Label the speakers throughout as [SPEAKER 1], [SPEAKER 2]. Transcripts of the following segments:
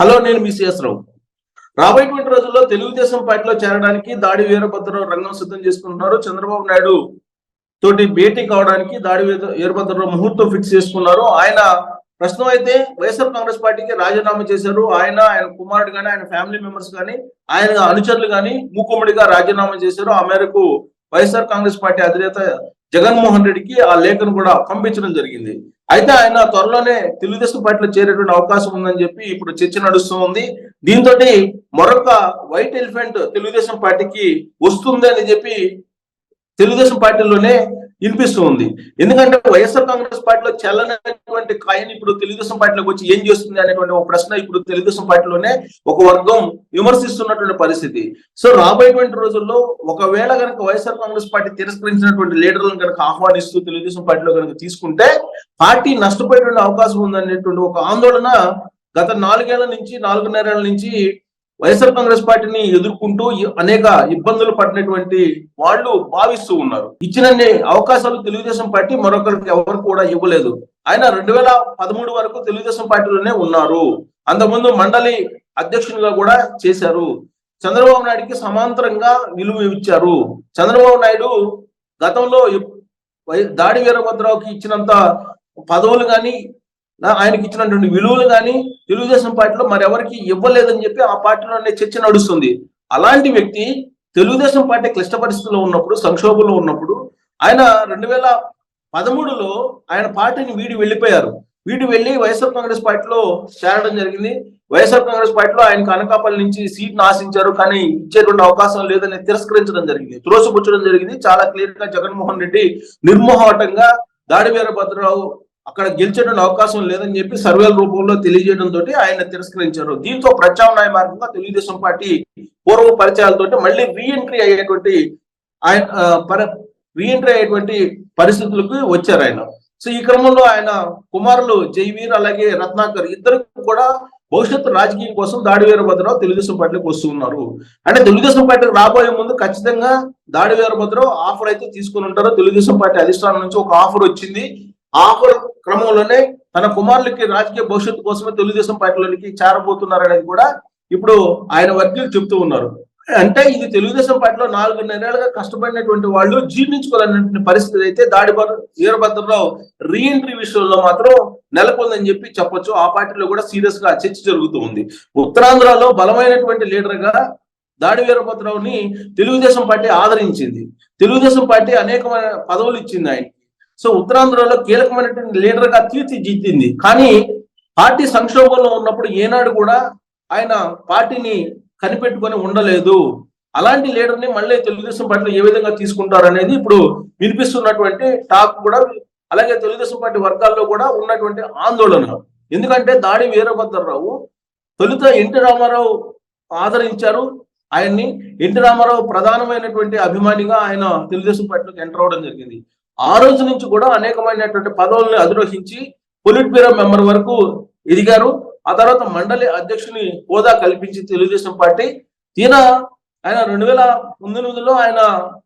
[SPEAKER 1] Hello నేను మీ CS రావు. రాబోయేటువంటి రోజుల్లో తెలుగుదేశం పార్టీలో చేరడానికి దాడి వీరభద్రరావు రంగం సిద్ధం చేసుకుంటున్నారు. చంద్రబాబు నాయుడు తోటి భేటీ కావడానికి దాడి వీరభద్రరావు ముహూర్తం ఫిక్స్ చేసుకున్నారు. ఆయన ప్రస్తుతం అయితే వైఎస్ఆర్ కాంగ్రెస్ పార్టీకి రాజీనామా చేశారు. ఆయన ఆయన కుమారుడు కానీ ఆయన ఫ్యామిలీ మెంబర్స్ కానీ ఆయన అనుచరులు కానీ మూకుమ్మడిగా రాజీనామా చేశారు. ఆ మేరకు వైఎస్ఆర్ కాంగ్రెస్ పార్టీ అధినేత జగన్మోహన్ రెడ్డికి ఆ లేఖను కూడా పంపించడం జరిగింది. అయితే ఆయన త్వరలోనే తెలుగుదేశం పార్టీలో చేరేటువంటి అవకాశం ఉందని చెప్పి ఇప్పుడు చర్చ నడుస్తూ ఉంది. దీంతో మరొక వైట్ ఎలిఫెంట్ తెలుగుదేశం పార్టీకి వస్తుంది అని చెప్పి తెలుగుదేశం పార్టీలోనే వినిపిస్తూ ఉంది. ఎందుకంటే వైఎస్ఆర్ కాంగ్రెస్ పార్టీలో చల్లనటువంటి కాయని ఇప్పుడు తెలుగుదేశం పార్టీలోకి వచ్చి ఏం చేస్తుంది అనేటువంటి ఒక ప్రశ్న ఇప్పుడు తెలుగుదేశం పార్టీలోనే ఒక వర్గం విమర్శిస్తున్నటువంటి పరిస్థితి. సో రాబోయేటువంటి రోజుల్లో ఒకవేళ కనుక వైఎస్ఆర్ కాంగ్రెస్ పార్టీ తిరస్కరించినటువంటి లీడర్లను కనుక ఆహ్వానిస్తూ తెలుగుదేశం పార్టీలో కనుక తీసుకుంటే పార్టీ నష్టపోయేటువంటి అవకాశం ఉందనేటువంటి ఒక ఆందోళన గత నాలుగేళ్ళ నుంచి నాలుగున్నరేళ్ళ నుంచి వైఎస్ఆర్ కాంగ్రెస్ పార్టీని ఎదుర్కొంటూ అనేక ఇబ్బందులు పడినటువంటి వాళ్ళు భావిస్తూ ఉన్నారు. ఇచ్చినన్ని అవకాశాలు తెలుగుదేశం పార్టీ మరొకరికి ఎవరు కూడా ఇవ్వలేదు. ఆయన రెండు వేల పదమూడు వరకు తెలుగుదేశం పార్టీలోనే ఉన్నారు. అంతకుముందు మండలి అధ్యక్షునిగా కూడా చేశారు. చంద్రబాబు నాయుడికి సమాంతరంగా విలువ ఇచ్చారు. చంద్రబాబు నాయుడు గతంలో వై- దాడి వీరభద్రరావుకి ఇచ్చినంత పదవులు కానీ ఆయనకి ఇచ్చినటువంటి విలువలు కానీ తెలుగుదేశం పార్టీలో మరెవరికి ఇవ్వలేదని చెప్పి ఆ పార్టీలోనే చర్చ నడుస్తుంది. అలాంటి వ్యక్తి తెలుగుదేశం పార్టీ క్లిష్ట పరిస్థితుల్లో ఉన్నప్పుడు సంక్షోభంలో ఉన్నప్పుడు ఆయన రెండు వేల పదమూడులో ఆయన పార్టీని వీడి వెళ్ళిపోయారు. వీడి వెళ్ళి వైఎస్ఆర్ కాంగ్రెస్ పార్టీలో చేరడం జరిగింది. వైఎస్ఆర్ కాంగ్రెస్ పార్టీలో ఆయన అనకాపల్లి నుంచి సీట్ ఆశించారు కానీ ఇచ్చేటువంటి అవకాశం లేదని తిరస్కరించడం జరిగింది. త్రోసిపుచ్చడం జరిగింది. చాలా క్లియర్గా జగన్మోహన్ రెడ్డి నిర్మోహటంగా దాడి వీరభద్రరావు అక్కడ గెలిచేటువంటి అవకాశం లేదని చెప్పి సర్వేల రూపంలో తెలియజేయడం తోటి ఆయన తిరస్కరించారు. దీంతో ప్రత్యామ్నాయ మార్గంగా తెలుగుదేశం పార్టీ పూర్వ పరిచయాలతో మళ్ళీ రీఎంట్రీ అయ్యేటువంటి ఆయన రీఎంట్రీ అయ్యేటువంటి పరిస్థితులకు వచ్చారు ఆయన. సో ఈ క్రమంలో ఆయన కుమారులు జైవీర్ అలాగే రత్నాకర్ ఇద్దరు కూడా భవిష్యత్తు రాజకీయం కోసం దాడి వీరభద్రరావు తెలుగుదేశం పార్టీకి వస్తూ ఉన్నారు. అంటే తెలుగుదేశం పార్టీకి రాబోయే ముందు ఖచ్చితంగా దాడి వీరభద్రరావు ఆఫర్ అయితే తీసుకుని ఉంటారు. తెలుగుదేశం పార్టీ అధిష్టానం నుంచి ఒక ఆఫర్ వచ్చింది. ఆ ఆఫర్ క్రమంలోనే తన కుమారులకి రాజకీయ భవిష్యత్తు కోసమే తెలుగుదేశం పార్టీలోనికి చేరబోతున్నారు అనేది కూడా ఇప్పుడు ఆయన వర్గీయులు చెప్తూ ఉన్నారు. అంటే ఇది తెలుగుదేశం పార్టీలో నాలుగున్నరేళ్ళుగా కష్టపడినటువంటి వాళ్ళు జీర్ణించుకోవాలనే పరిస్థితి అయితే దాడి వీరభద్రరావు రీఎంట్రీ విషయంలో మాత్రం నెలకొందని చెప్పి చెప్పొచ్చు. ఆ పార్టీలో కూడా సీరియస్గా చర్చ జరుగుతూ ఉంది. ఉత్తరాంధ్రలో బలమైనటువంటి లీడర్గా దాడి వీరభద్రరావుని తెలుగుదేశం పార్టీ ఆదరించింది. తెలుగుదేశం పార్టీ అనేకమైన పదవులు ఇచ్చింది ఆయన. సో ఉత్తరాంధ్రలో కీలకమైనటువంటి లీడర్గా తీర్చిదిద్దింది. కానీ పార్టీ సంక్షోభంలో ఉన్నప్పుడు ఏనాడు కూడా ఆయన పార్టీని కనిపెట్టుకొని ఉండలేదు. అలాంటి లీడర్ని మళ్ళీ తెలుగుదేశం పార్టీలో ఏ విధంగా తీసుకుంటారు అనేది ఇప్పుడు వినిపిస్తున్నటువంటి టాక్ కూడా అలాగే తెలుగుదేశం పార్టీ వర్గాల్లో కూడా ఉన్నటువంటి ఆందోళన ఎందుకంటే దాడి వీరభద్రరావు తొలుత ఎన్టీ రామారావు ఆదరించారు. ఆయన్ని ఎన్టీ రామారావు ప్రధానమైనటువంటి అభిమానిగా ఆయన తెలుగుదేశం పార్టీలోకి ఎంటర్ అవడం జరిగింది. ఆ రోజు నుంచి కూడా అనేకమైనటువంటి పదవుల్ని అధిరోహించి పొలిట్ బ్యూరో మెంబర్ వరకు ఎదిగారు. ఆ తర్వాత మండలి అధ్యక్షుని హోదా కల్పించి తెలుగుదేశం పార్టీ తీరా ఆయన రెండు వేల పంతొమ్మిదిలో ఆయన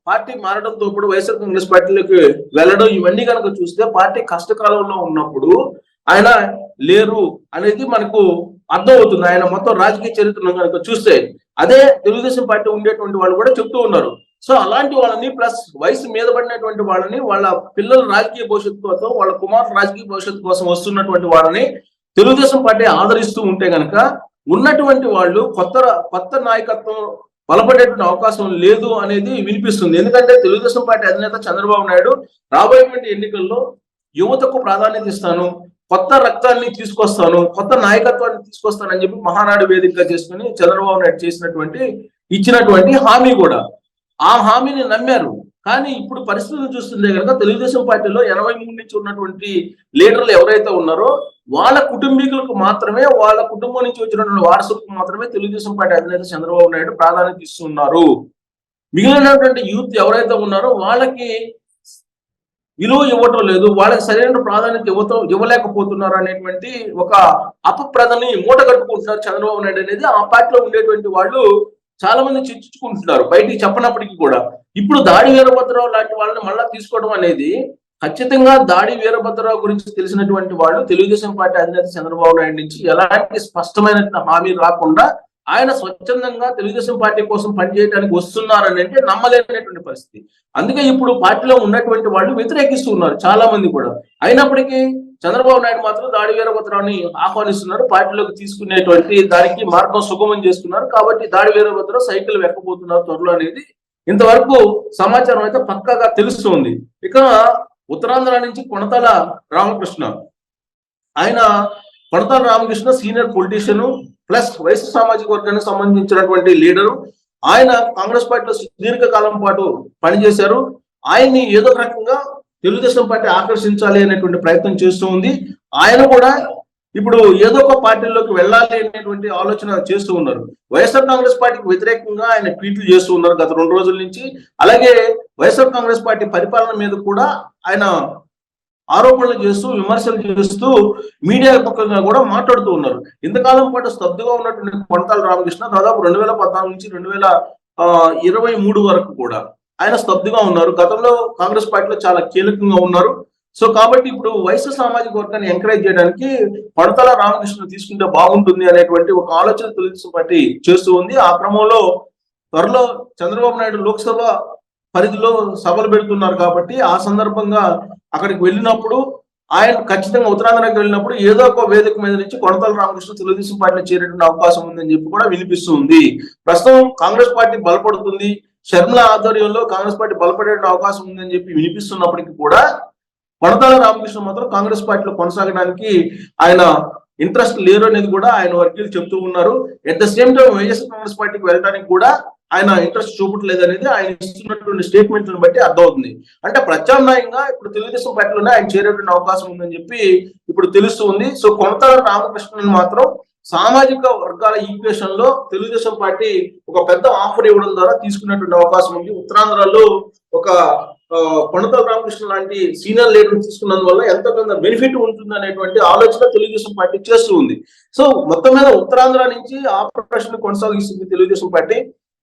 [SPEAKER 1] పార్టీ మారడంతో ఇప్పుడు వైఎస్ఆర్ కాంగ్రెస్ పార్టీలోకి వెళ్ళడం ఇవన్నీ కనుక చూస్తే పార్టీ కష్టకాలంలో ఉన్నప్పుడు ఆయన లేరు అనేది మనకు అర్థం అవుతుంది ఆయన మొత్తం రాజకీయ చరిత్రను కనుక చూస్తే అదే తెలుగుదేశం పార్టీ ఉండేటువంటి వాళ్ళు కూడా చెప్తూ ఉన్నారు. సో అలాంటి వాళ్ళని ప్లస్ వయసు మీద పడినటువంటి వాళ్ళని వాళ్ళ పిల్లల రాజకీయ భవిష్యత్తు కోసం వాళ్ళ కుమారుల రాజకీయ భవిష్యత్తు కోసం వస్తున్నటువంటి వాళ్ళని తెలుగుదేశం పార్టీ ఆదరిస్తూ ఉంటే గనక ఉన్నటువంటి వాళ్ళు కొత్త కొత్త నాయకత్వం బలపడేటువంటి అవకాశం లేదు అనేది వినిపిస్తుంది. ఎందుకంటే తెలుగుదేశం పార్టీ అధినేత చంద్రబాబు నాయుడు రాబోయేటువంటి ఎన్నికల్లో యువతకు ప్రాధాన్యత ఇస్తాను కొత్త రక్తాన్ని తీసుకొస్తాను కొత్త నాయకత్వాన్ని తీసుకొస్తానని చెప్పి మహానాడు వేదికగా చేసుకుని చంద్రబాబు నాయుడు చేసినటువంటి ఇచ్చినటువంటి హామీ కూడా. ఆ హామీని నమ్మారు. కానీ ఇప్పుడు పరిస్థితులు చూస్తుంటే కనుక తెలుగుదేశం పార్టీలో ఎనభై మూడు నుంచి ఉన్నటువంటి లీడర్లు ఎవరైతే ఉన్నారో వాళ్ళ కుటుంబీకులకు మాత్రమే వాళ్ళ కుటుంబం నుంచి వచ్చినటువంటి వారసులకు మాత్రమే తెలుగుదేశం పార్టీ అధినేత చంద్రబాబు నాయుడు ప్రాధాన్యత ఇస్తున్నారు. మిగిలినటువంటి యూత్ ఎవరైతే ఉన్నారో వాళ్ళకి విలువ ఇవ్వటం లేదు. వాళ్ళకి సరైన ప్రాధాన్యత ఇవ్వటం ఇవ్వలేకపోతున్నారు అనేటువంటి ఒక అపప్రదని మూట కట్టుకుంటున్నారు చంద్రబాబు నాయుడు అనేది. ఆ పార్టీలో ఉండేటువంటి వాళ్ళు చాలా మంది చర్చించుకుంటున్నారు బయటికి చెప్పనప్పటికీ కూడా. ఇప్పుడు దాడి వీరభద్రరావు లాంటి వాళ్ళని మళ్ళా తీసుకోవడం అనేది ఖచ్చితంగా దాడి వీరభద్రరావు గురించి తెలిసినటువంటి వాళ్ళు తెలుగుదేశం పార్టీ అధినేత చంద్రబాబు నాయుడు నుంచి ఎలాంటి స్పష్టమైన హామీ రాకుండా ఆయన స్వచ్ఛందంగా తెలుగుదేశం పార్టీ కోసం పనిచేయడానికి వస్తున్నారని అంటే నమ్మలేనటువంటి పరిస్థితి. అందుకే ఇప్పుడు పార్టీలో ఉన్నటువంటి వాళ్ళు వ్యతిరేకిస్తున్నారు చాలా మంది కూడా. అయినప్పటికీ చంద్రబాబు నాయుడు మాత్రం దాడి వీరభద్రాన్ని ఆహ్వానిస్తున్నారు. పార్టీలోకి తీసుకునేటువంటి దానికి మార్గం సుగమం చేస్తున్నారు. కాబట్టి దాడి వీరభద్ర సైకిల్ వెక్కబోతున్నారు త్వరలో అనేది ఇంతవరకు సమాచారం అయితే పక్కాగా తెలుస్తుంది. ఇక ఉత్తరాంధ్ర నుంచి కొనతల రామకృష్ణ. ఆయన Konathala Ramakrishna senior politician plus YS సామాజిక వర్గానికి సంబంధించినటువంటి లీడరు. ఆయన కాంగ్రెస్ పార్టీలో సుదీర్ఘ కాలం పాటు పనిచేశారు. ఆయన్ని ఏదో రకంగా తెలుగుదేశం పార్టీ ఆకర్షించాలి అనేటువంటి ప్రయత్నం చేస్తూ ఉంది. ఆయన కూడా ఇప్పుడు ఏదో ఒక పార్టీలోకి వెళ్ళాలి అనేటువంటి ఆలోచన చేస్తూ ఉన్నారు. వైఎస్ఆర్ కాంగ్రెస్ పార్టీకి వ్యతిరేకంగా ఆయన ట్వీట్లు చేస్తూ ఉన్నారు గత రెండు రోజుల నుంచి. అలాగే వైఎస్ఆర్ కాంగ్రెస్ పార్టీ పరిపాలన మీద కూడా ఆయన ఆరోపణలు చేస్తూ విమర్శలు చేస్తూ మీడియా పక్షంగా కూడా మాట్లాడుతూ ఉన్నారు. ఇంతకాలం పాటు స్తబ్దుగా ఉన్నటువంటి కొనతాల రామకృష్ణ దాదాపు రెండు వేల పద్నాలుగు నుంచి రెండు వేల ఇరవై మూడు వరకు కూడా ఆయన స్తబ్దుగా ఉన్నారు. గతంలో కాంగ్రెస్ పార్టీలో చాలా కీలకంగా ఉన్నారు. సో కాబట్టి ఇప్పుడు వయసు సామాజిక వర్గాన్ని ఎంకరేజ్ చేయడానికి పడతల రామకృష్ణ తీసుకుంటే బాగుంటుంది అనేటువంటి ఒక ఆలోచన తెలుగుదేశం పార్టీ చేస్తూ ఉంది. ఆ క్రమంలో త్వరలో చంద్రబాబు నాయుడు లోక్సభ పరిధిలో సభలు పెడుతున్నారు కాబట్టి ఆ సందర్భంగా అక్కడికి వెళ్ళినప్పుడు ఆయన ఖచ్చితంగా ఉత్తరాంధ్రకి వెళ్ళినప్పుడు ఏదో ఒక వేదిక మీద నుంచి కొనతల రామకృష్ణ తెలుగుదేశం పార్టీలో చేరేటువంటి అవకాశం ఉందని చెప్పి కూడా వినిపిస్తుంది ప్రస్తుతం కాంగ్రెస్ పార్టీ బలపడుతుంది. షర్మిల ఆధ్వర్యంలో కాంగ్రెస్ పార్టీ బలపడే అవకాశం ఉందని చెప్పి వినిపిస్తున్నప్పటికీ కూడా కొనతాల రామకృష్ణ మాత్రం కాంగ్రెస్ పార్టీలో కొనసాగడానికి ఆయన ఇంట్రెస్ట్ లేరు అనేది కూడా ఆయన వర్గీయులు చెప్తూ ఉన్నారు. At the same time YSR Congress పార్టీకి వెళ్ళడానికి కూడా ఆయన ఇంట్రెస్ట్ చూపట్లేదు అనేది ఆయన ఇస్తున్నటువంటి స్టేట్మెంట్లను బట్టి అర్థమవుతుంది. అంటే ప్రత్యామ్నాయంగా ఇప్పుడు తెలుగుదేశం పార్టీలోనే ఆయన చేరేటువంటి అవకాశం ఉందని చెప్పి ఇప్పుడు తెలుస్తూ ఉంది. సో కొనతాల రామకృష్ణని మాత్రం సామాజిక వర్గాల ఈక్వేషన్లో తెలుగుదేశం పార్టీ ఒక పెద్ద ఆఫర్ ఇవ్వడం ద్వారా తీసుకున్నటువంటి అవకాశం ఉంది. ఉత్తరాంధ్రలో ఒక కొండతల రామకృష్ణ లాంటి సీనియర్ లీడర్ తీసుకున్నందువల్ల ఎంతో కొంత బెనిఫిట్ ఉంటుంది అనేటువంటి ఆలోచన తెలుగుదేశం పార్టీ చేస్తూ ఉంది. సో మొత్తం మీద ఉత్తరాంధ్ర నుంచి ఆపరేషన్ కొనసాగిస్తుంది Telugu Desam party.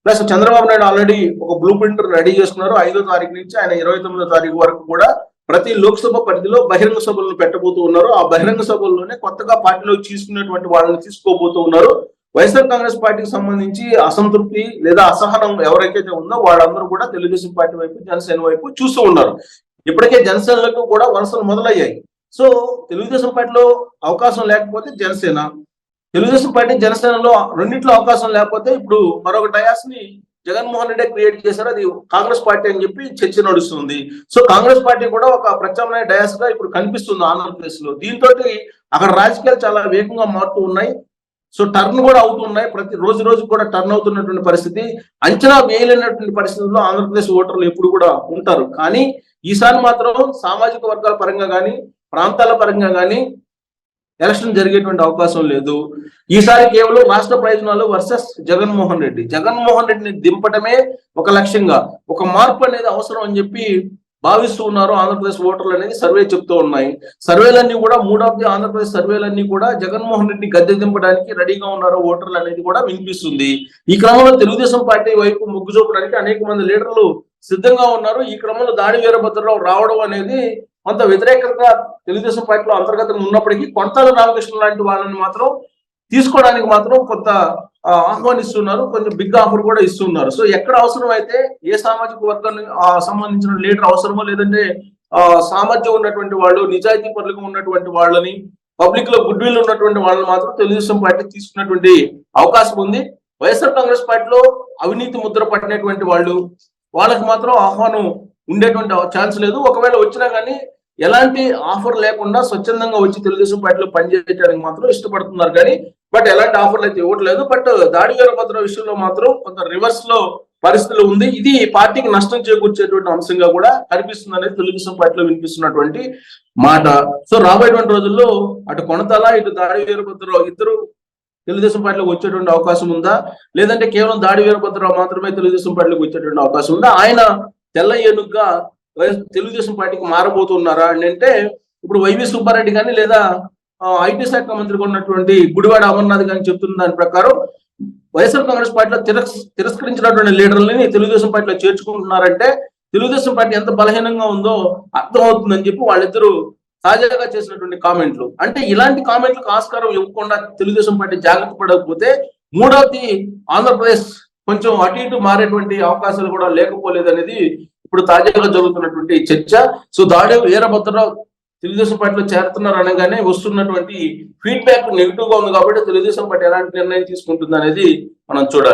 [SPEAKER 1] Plus Chandrababu Naidu already ఒక బ్లూ ప్రింట్ రెడీ చేస్తున్నారు ఐదో తారీఖు నుంచి ఆయన ఇరవై తొమ్మిదో తారీఖు వరకు కూడా ప్రతి లోక్సభ పరిధిలో బహిరంగ సభలను పెట్టబోతూ ఉన్నారు. ఆ బహిరంగ సభల్లోనే కొత్తగా పార్టీలోకి తీసుకునేటువంటి వాళ్ళని తీసుకోబోతూ ఉన్నారు. వైఎస్ఆర్ కాంగ్రెస్ పార్టీకి సంబంధించి అసంతృప్తి లేదా అసహనం ఎవరికైతే ఉందో వాళ్ళందరూ కూడా తెలుగుదేశం పార్టీ వైపు జనసేన వైపు చూస్తూ ఉన్నారు. ఇప్పటికే జనసేనలకు కూడా వలసలు మొదలయ్యాయి. సో తెలుగుదేశం పార్టీలో అవకాశం లేకపోతే జనసేన తెలుగుదేశం పార్టీ జనసేనలో రెండింటిలో అవకాశం లేకపోతే ఇప్పుడు మరొక డయాస్ని జగన్మోహన్ రెడ్డి క్రియేట్ చేశారు అది కాంగ్రెస్ పార్టీ అని చెప్పి చర్చ నడుస్తుంది. సో కాంగ్రెస్ పార్టీ కూడా ఒక ప్రత్యామ్నాయ డయాస్గా ఇప్పుడు కనిపిస్తుంది ఆంధ్రప్రదేశ్లో దీంతో అక్కడ రాజకీయాలు చాలా వేగంగా మారుతూ ఉన్నాయి. సో టర్న్ కూడా అవుతున్నాయి. ప్రతి రోజు రోజు కూడా టర్న్ అవుతున్నటువంటి పరిస్థితి. అంచనా వేయలేనటువంటి పరిస్థితుల్లో ఆంధ్రప్రదేశ్ ఓటర్లు ఎప్పుడు కూడా ఉంటారు. కానీ ఈసారి మాత్రం సామాజిక వర్గాల పరంగా కానీ ప్రాంతాల పరంగా కానీ ఎలక్షన్ జరిగేటువంటి అవకాశం లేదు. ఈసారి కేవలం రాష్ట్ర ప్రయోజనాలు వర్సెస్ జగన్మోహన్ రెడ్డి. జగన్మోహన్ రెడ్డిని దింపటమే ఒక లక్ష్యంగా ఒక మార్పు అనేది అవసరం అని చెప్పి భావిస్తూ ఉన్నారు ఆంధ్రప్రదేశ్ ఓటర్లు అనేది సర్వే చెప్తూ ఉన్నాయి. సర్వేలన్నీ కూడా మూడ్ ఆఫ్ ది ఆంధ్రప్రదేశ్ సర్వేలన్నీ కూడా జగన్మోహన్ రెడ్డిని గద్దె దింపడానికి రెడీగా ఉన్నారు ఓటర్లు అనేది కూడా వినిపిస్తుంది. ఈ క్రమంలో తెలుగుదేశం పార్టీ వైపు మొగ్గు చూపడానికి అనేక మంది లీడర్లు సిద్ధంగా ఉన్నారు. ఈ క్రమంలో దాడి వీరభద్రరావు రావడం అనేది కొంత వ్యతిరేకంగా తెలుగుదేశం పార్టీలో అంతర్గతంగా ఉన్నప్పటికీ కొంతాల రామకృష్ణ లాంటి వాళ్ళని మాత్రం తీసుకోవడానికి మాత్రం కొంత ఆహ్వానిస్తున్నారు కొంచెం బిగ్ ఆఫర్ కూడా ఇస్తున్నారు. సో ఎక్కడ అవసరం అయితే ఏ సామాజిక వర్గాన్ని సంబంధించిన లీడర్ అవసరమో లేదంటే సామర్థ్యం ఉన్నటువంటి వాళ్ళు నిజాయితీ పరులుగా ఉన్నటువంటి వాళ్ళని పబ్లిక్లో గుడ్ విల్ ఉన్నటువంటి వాళ్ళని మాత్రం తెలుగుదేశం పార్టీ తీసుకున్నటువంటి అవకాశం ఉంది. వైఎస్ఆర్ కాంగ్రెస్ పార్టీలో అవినీతి ముద్ర పట్టినటువంటి వాళ్ళు వాళ్ళకి మాత్రం ఆహ్వానం ఉండేటువంటి ఛాన్స్ లేదు. ఒకవేళ వచ్చినా కానీ ఎలాంటి ఆఫర్ లేకుండా స్వచ్ఛందంగా వచ్చి తెలుగుదేశం పార్టీలో పనిచేయడానికి మాత్రం ఇష్టపడుతున్నారు. కానీ బట్ ఎలాంటి ఆఫర్లు అయితే ఇవ్వట్లేదు. బట్ దాడి వీరభద్ర విషయంలో మాత్రం కొంత రివర్స్లో పరిస్థితులు ఉంది. ఇది పార్టీకి నష్టం చేకూర్చేటువంటి అంశంగా కూడా కనిపిస్తుంది అనేది తెలుగుదేశం పార్టీలో వినిపిస్తున్నటువంటి మాట. సో రాబోయేటువంటి రోజుల్లో అటు కొనతల ఇటు దాడి వీరభద్రరావు ఇద్దరు తెలుగుదేశం పార్టీలోకి వచ్చేటువంటి అవకాశం ఉందా? లేదంటే కేవలం దాడి వీరభద్రరావు మాత్రమే తెలుగుదేశం పార్టీలోకి వచ్చేటువంటి అవకాశం ఉందా? ఆయన తెల్ల ఏనుగ్గా తెలుగుదేశం పార్టీకి మారబోతున్నారా అని అంటే ఇప్పుడు వైవి సుబ్బారెడ్డి కానీ లేదా ఐటీ శాఖ మంత్రిగా ఉన్నటువంటి గుడివాడ అమర్నాథ్ కానీ చెప్తున్న దాని ప్రకారం వైఎస్ఆర్ కాంగ్రెస్ పార్టీలో తిరస్ తిరస్కరించినటువంటి లీడర్లని తెలుగుదేశం పార్టీలో చేర్చుకుంటున్నారంటే తెలుగుదేశం పార్టీ ఎంత బలహీనంగా ఉందో అర్థమవుతుందని చెప్పి వాళ్ళిద్దరూ తాజాగా చేసినటువంటి కామెంట్లు. అంటే ఇలాంటి కామెంట్లకు ఆస్కారం ఇవ్వకుండా తెలుగుదేశం పార్టీ జాగ్రత్త పడకపోతే మూడవది ఆంధ్రప్రదేశ్ కొంచెం అటు ఇటు మారేటువంటి అవకాశాలు కూడా లేకపోలేదనేది ఇప్పుడు తాజాగా జరుగుతున్నటువంటి చర్చ. సో దాడి వీరభద్రరావు తెలుగుదేశం పార్టీలో చేరుతున్నారు అనగానే వస్తున్నటువంటి ఫీడ్బ్యాక్ నెగిటివ్గా ఉంది కాబట్టి తెలుగుదేశం పార్టీ ఎలాంటి నిర్ణయం తీసుకుంటుంది అనేది మనం చూడాలి.